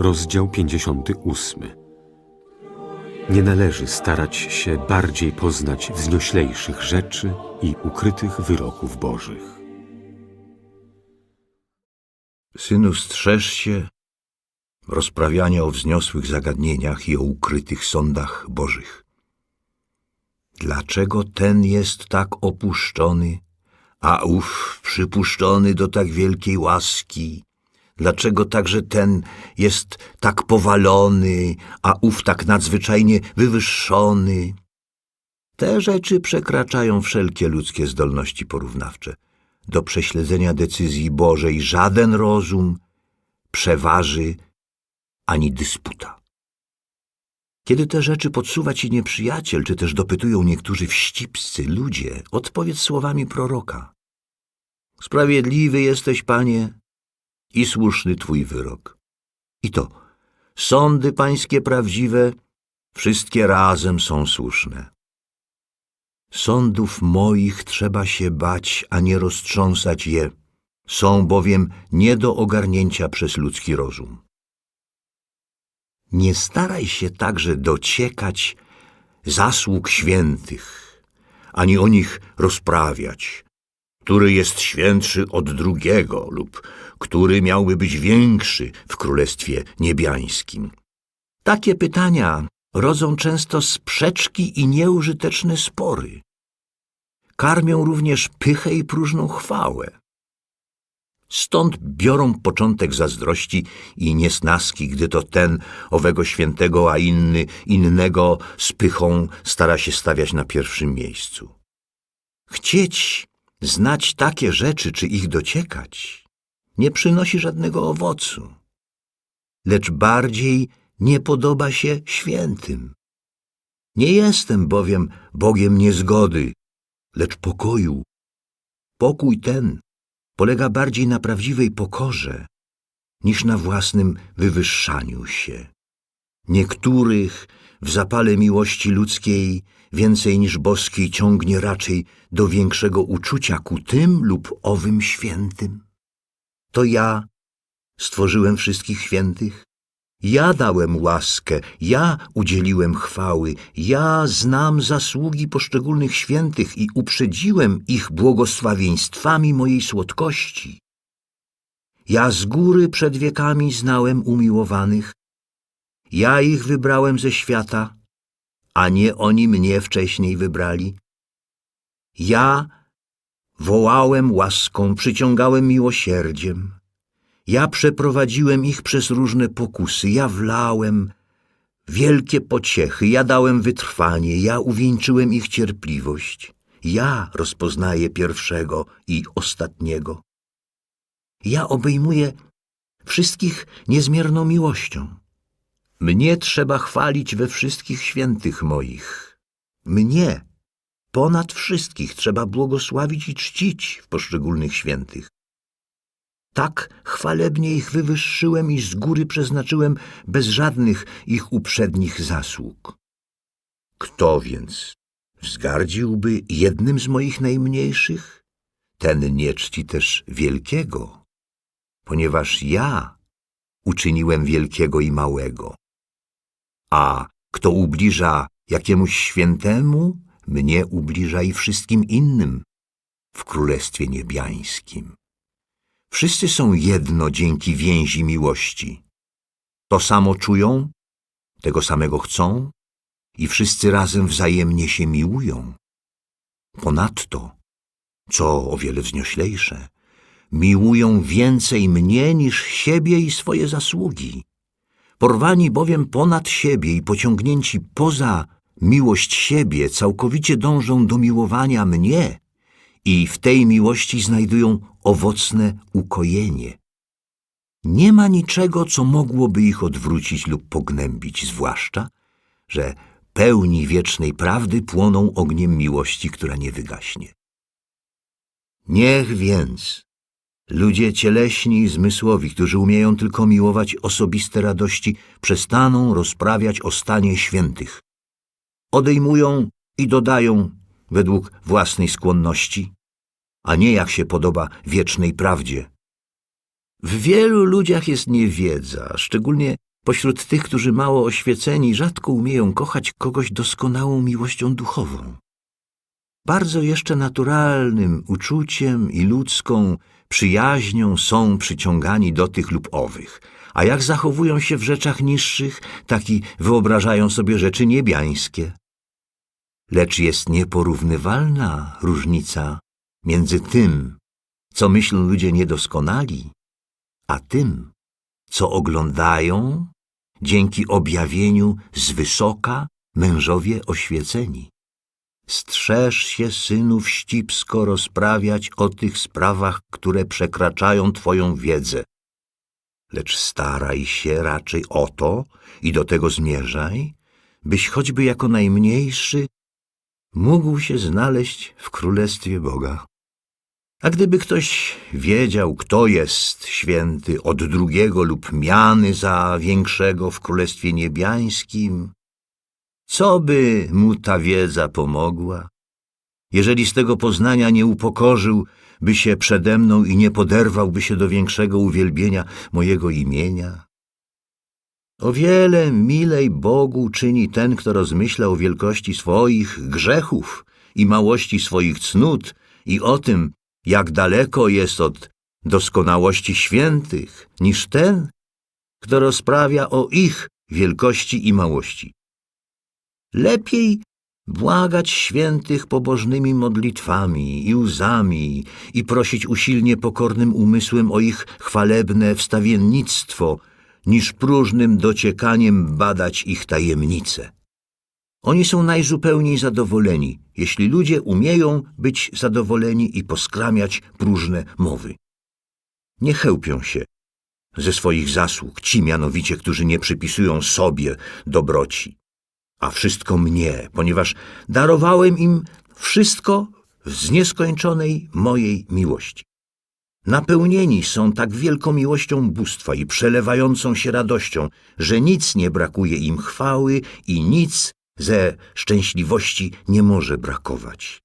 rozdział 58. Nie należy starać się bardziej poznać wznioślejszych rzeczy i ukrytych wyroków Bożych. Synu, strzeż się rozprawiania o wzniosłych zagadnieniach i o ukrytych sądach bożych. Dlaczego ten jest tak opuszczony, a ów przypuszczony do tak wielkiej łaski? Dlaczego także ten jest tak powalony, a ów tak nadzwyczajnie wywyższony? Te rzeczy przekraczają wszelkie ludzkie zdolności porównawcze. Do prześledzenia decyzji Bożej żaden rozum przeważy ani dysputa. Kiedy te rzeczy podsuwa ci nieprzyjaciel, czy też dopytują niektórzy wścibscy ludzie, odpowiedz słowami proroka. Sprawiedliwy jesteś, Panie, i słuszny Twój wyrok. I to, sądy pańskie prawdziwe, wszystkie razem są słuszne. Sądów moich trzeba się bać, a nie roztrząsać je, są bowiem nie do ogarnięcia przez ludzki rozum. Nie staraj się także dociekać zasług świętych, ani o nich rozprawiać, który jest świętszy od drugiego lub który miałby być większy w Królestwie Niebiańskim. Takie pytania rodzą często sprzeczki i nieużyteczne spory. Karmią również pychę i próżną chwałę. Stąd biorą początek zazdrości i niesnaski, gdy to ten owego świętego, a inny innego z pychą stara się stawiać na pierwszym miejscu. Chcieć znać takie rzeczy, czy ich dociekać, nie przynosi żadnego owocu, lecz bardziej nie podoba się świętym. Nie jestem bowiem Bogiem niezgody, lecz pokoju. Pokój ten polega bardziej na prawdziwej pokorze niż na własnym wywyższaniu się. Niektórych w zapale miłości ludzkiej więcej niż boskiej ciągnie raczej do większego uczucia ku tym lub owym świętym. To ja stworzyłem wszystkich świętych, ja dałem łaskę, ja udzieliłem chwały, ja znam zasługi poszczególnych świętych i uprzedziłem ich błogosławieństwami mojej słodkości. Ja z góry przed wiekami znałem umiłowanych, ja ich wybrałem ze świata, a nie oni mnie wcześniej wybrali. Ja wołałem łaską, przyciągałem miłosierdziem. Ja przeprowadziłem ich przez różne pokusy, ja wlałem wielkie pociechy, ja dałem wytrwanie, ja uwieńczyłem ich cierpliwość. Ja rozpoznaję pierwszego i ostatniego. Ja obejmuję wszystkich niezmierną miłością. Mnie trzeba chwalić we wszystkich świętych moich. Mnie ponad wszystkich trzeba błogosławić i czcić w poszczególnych świętych. Tak chwalebnie ich wywyższyłem i z góry przeznaczyłem bez żadnych ich uprzednich zasług. Kto więc wzgardziłby jednym z moich najmniejszych? Ten nie czci też wielkiego, ponieważ ja uczyniłem wielkiego i małego. A kto ubliża jakiemuś świętemu, mnie ubliża i wszystkim innym w Królestwie Niebiańskim. Wszyscy są jedno dzięki więzi miłości. To samo czują, tego samego chcą i wszyscy razem wzajemnie się miłują. Ponadto, co o wiele wznioślejsze, miłują więcej mnie niż siebie i swoje zasługi. Porwani bowiem ponad siebie i pociągnięci poza miłość siebie, całkowicie dążą do miłowania mnie i w tej miłości znajdują owocne ukojenie. Nie ma niczego, co mogłoby ich odwrócić lub pognębić, zwłaszcza, że pełni wiecznej prawdy płoną ogniem miłości, która nie wygaśnie. Niech więc ludzie cieleśni i zmysłowi, którzy umieją tylko miłować osobiste radości, przestaną rozprawiać o stanie świętych. Odejmują i dodają według własnej skłonności, a nie jak się podoba wiecznej prawdzie. W wielu ludziach jest niewiedza, szczególnie Pośród tych, którzy mało oświeceni, rzadko umieją kochać kogoś doskonałą miłością duchową. Bardzo jeszcze naturalnym uczuciem i ludzką przyjaźnią są przyciągani do tych lub owych, a jak zachowują się w rzeczach niższych, tak i wyobrażają sobie rzeczy niebiańskie. Lecz jest nieporównywalna różnica między tym, co myślą ludzie niedoskonali, a tym, co oglądają dzięki objawieniu z wysoka mężowie oświeceni. Strzeż się, synu, wścibsko rozprawiać o tych sprawach, które przekraczają twoją wiedzę. Lecz staraj się raczej o to i do tego zmierzaj, byś choćby jako najmniejszy mógł się znaleźć w Królestwie Boga. A gdyby ktoś wiedział, kto jest święty od drugiego lub miany za większego w Królestwie Niebiańskim, co by mu ta wiedza pomogła? Jeżeli z tego poznania nie upokorzył by się przede mną i nie poderwałby się do większego uwielbienia mojego imienia? O wiele milej Bogu czyni ten, kto rozmyśla o wielkości swoich grzechów i małości swoich cnót i o tym, jak daleko jest od doskonałości świętych, niż ten, kto rozprawia o ich wielkości i małości. Lepiej błagać świętych pobożnymi modlitwami i łzami i prosić usilnie pokornym umysłem o ich chwalebne wstawiennictwo, niż próżnym dociekaniem badać ich tajemnice. Oni są najzupełniej zadowoleni, jeśli ludzie umieją być zadowoleni i poskramiać próżne mowy. Nie chełpią się ze swoich zasług ci mianowicie, którzy nie przypisują sobie dobroci, a wszystko mnie, ponieważ darowałem im wszystko z nieskończonej mojej miłości. Napełnieni są tak wielką miłością bóstwa i przelewającą się radością, że nic nie brakuje im chwały i nic ze szczęśliwości nie może brakować.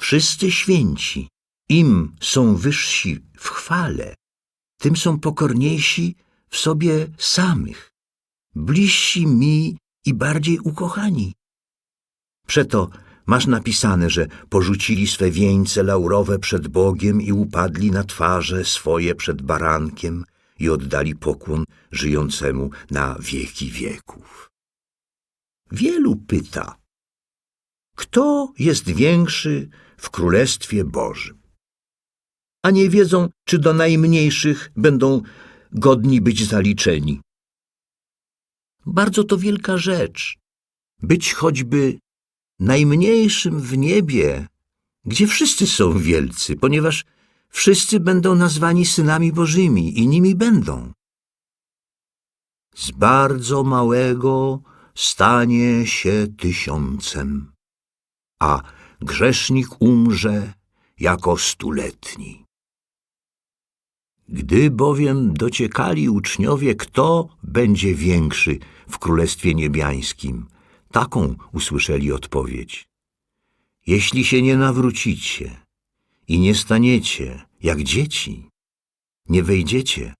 Wszyscy święci, im są wyżsi w chwale, tym są pokorniejsi w sobie samych, bliżsi mi i bardziej ukochani. Przeto masz napisane, że porzucili swe wieńce laurowe przed Bogiem i upadli na twarze swoje przed barankiem i oddali pokłon żyjącemu na wieki wieków. Wielu pyta, kto jest większy w Królestwie Bożym? A nie wiedzą, czy do najmniejszych będą godni być zaliczeni. Bardzo to wielka rzecz, być choćby najmniejszym w niebie, gdzie wszyscy są wielcy, ponieważ wszyscy będą nazwani synami Bożymi i nimi będą. Z bardzo małego stanie się tysiącem, a grzesznik umrze jako stuletni. Gdy bowiem dociekali uczniowie, kto będzie większy w Królestwie Niebiańskim, taką usłyszeli odpowiedź. Jeśli się nie nawrócicie i nie staniecie jak dzieci, nie wejdziecie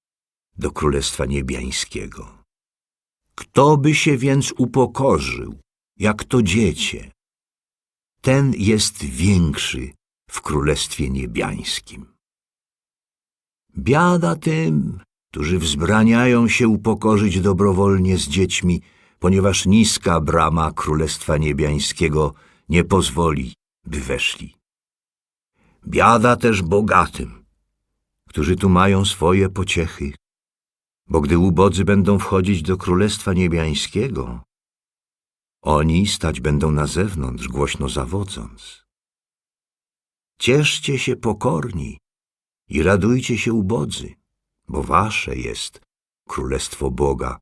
do Królestwa Niebiańskiego. Kto by się więc upokorzył, jak to dziecię, ten jest większy w Królestwie Niebiańskim. Biada tym, którzy wzbraniają się upokorzyć dobrowolnie z dziećmi, ponieważ niska brama Królestwa Niebiańskiego nie pozwoli, by weszli. Biada też bogatym, którzy tu mają swoje pociechy, bo gdy ubodzy będą wchodzić do Królestwa Niebiańskiego, oni stać będą na zewnątrz, głośno zawodząc. Cieszcie się pokorni i radujcie się ubodzy, bo wasze jest Królestwo Boga,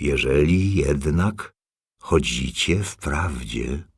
jeżeli jednak chodzicie w prawdzie.